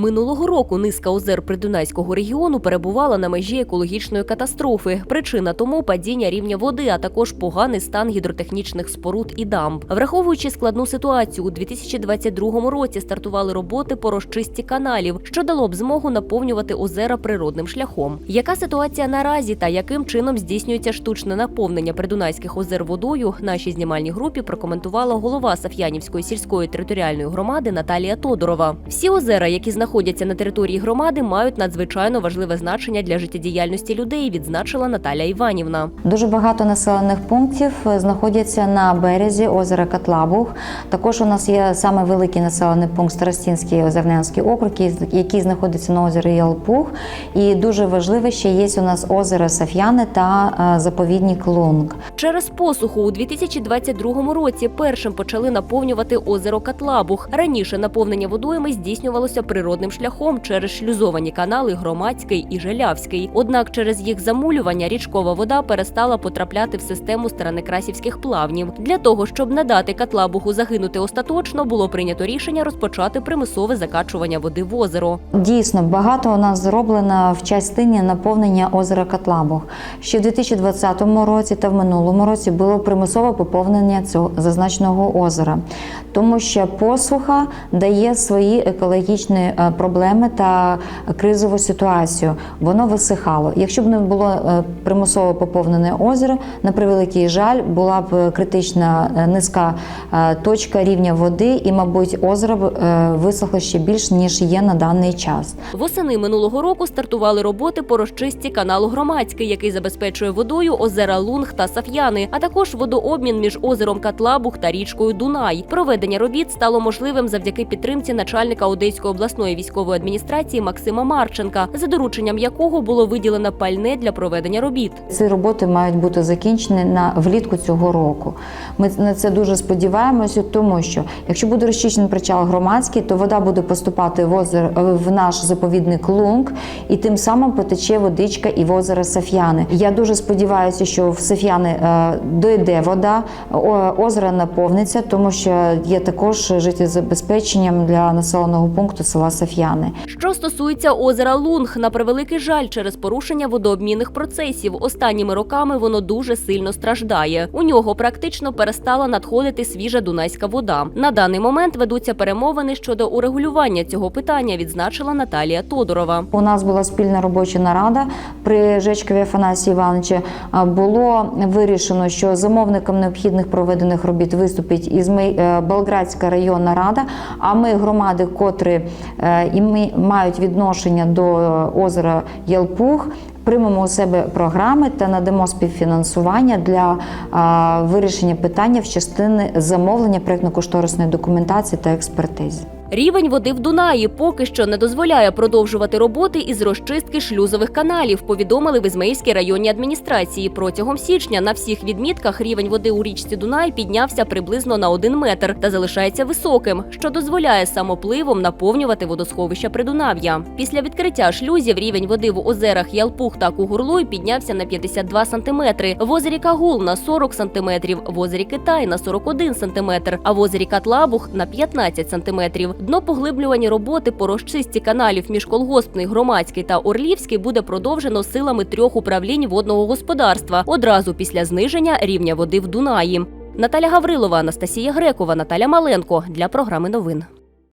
Минулого року низка озер Придунайського регіону перебувала на межі екологічної катастрофи. Причина тому падіння рівня води, а також поганий стан гідротехнічних споруд і дамб. Враховуючи складну ситуацію, у 2022 році стартували роботи по розчисті каналів, що дало б змогу наповнювати озера природним шляхом. Яка ситуація наразі та яким чином здійснюється штучне наповнення придунайських озер водою? Нашій знімальній групі прокоментувала голова Саф'янівської сільської територіальної громади Наталія Тодорова. Всі озера, які знаходяться на території громади, мають надзвичайно важливе значення для життєдіяльності людей, відзначила Наталя Іванівна. Дуже багато населених пунктів е, знаходяться на березі озера Катлабуг. Також у нас є саме великий населений пункт Старостінський Озернянський округ, який- знаходиться на озері Ялпуг. І дуже важливе ще є у нас озеро Саф'яни та е, заповідник Лунг. Через посуху у 2022 році першим почали наповнювати озеро Катлабух. Раніше наповнення водойми здійснювалося природним шляхом через шлюзовані канали Громадський і Желявський. Однак через їх замулювання річкова вода перестала потрапляти в систему Старонекрасівських плавнів. Для того щоб не дати Катлабуху загинути остаточно, було прийнято рішення розпочати примусове закачування води в озеро. Дійсно, багато у нас зроблено в частині наповнення озера Катлабуг. Ще в 2020 році та в минулому році було примусове поповнення цього зазначеного озера, тому що посуха дає свої екологічні е, проблеми та кризову ситуацію. Воно висихало. Якщо б не було е, примусово поповнене озеро, на превеликий жаль, була б е, критична низька точка рівня води, і, мабуть, озеро б висохло ще більш ніж є на даний час. Восени минулого року стартували роботи по розчистці каналу Громадський, який забезпечує водою озера Лунг та Саф'яни, а також водообмін між озером Катлабух та річкою Дунай. Проведення робіт стало можливим завдяки підтримці начальника Одеської обласної військової адміністрації Максима Марченка, за дорученням якого було виділено пальне для проведення робіт. Ці роботи мають бути закінчені на влітку цього року. Ми на це дуже сподіваємося, тому що якщо буде розчищений причал громадський, то вода буде поступати в озеро в наш заповідник Лунг, і тим самим потече водичка і в озеро Саф'яни. Я дуже сподіваюся, що в Саф'яни е, дойде вода, о- озеро наповниться, тому що є також життєзабезпеченням для населеного пункту села Саф'яни. Що стосується озера Лунг, на превеликий жаль, через порушення водообмінних процесів останніми роками воно дуже сильно страждає. У нього практично перестала надходити свіжа дунайська вода. На даний момент ведуться перемовини щодо урегулювання цього питання, відзначила Наталія Тодорова. У нас була спільна робоча нарада при Жечкові Афанасії Івановичі. Було вирішено, що замовником необхідних проведених робіт виступить із Болградська районна рада. А ми громади, котрі е, і ми мають відношення до озера Ялпуг. Приймемо у себе програми та надамо співфінансування для а, вирішення питання в частини замовлення проєктно-кошторисної документації та експертизи. Рівень води в Дунаї поки що не дозволяє продовжувати роботи із розчистки шлюзових каналів. Повідомили в Ізмаїльській районній адміністрації. Протягом січня на всіх відмітках рівень води у річці Дунай піднявся приблизно на один метр та залишається високим, що дозволяє самопливом наповнювати водосховища Придунав'я. Після відкриття шлюзів рівень води в озерах Ялпух та Кугурлуй піднявся на 52 сантиметри, в озері Кагул на 40 сантиметрів, в озері Китай на 41 сантиметр, а в озері Катлабух на 15 сантиметрів. Днопоглиблювані роботи по розчистці каналів між Колгоспний, Громадський та Орлівський буде продовжено силами трьох управлінь водного господарства одразу після зниження рівня води в Дунаї. Наталя Гаврилова, Анастасія Грекова, Наталя Маленко для програми новин.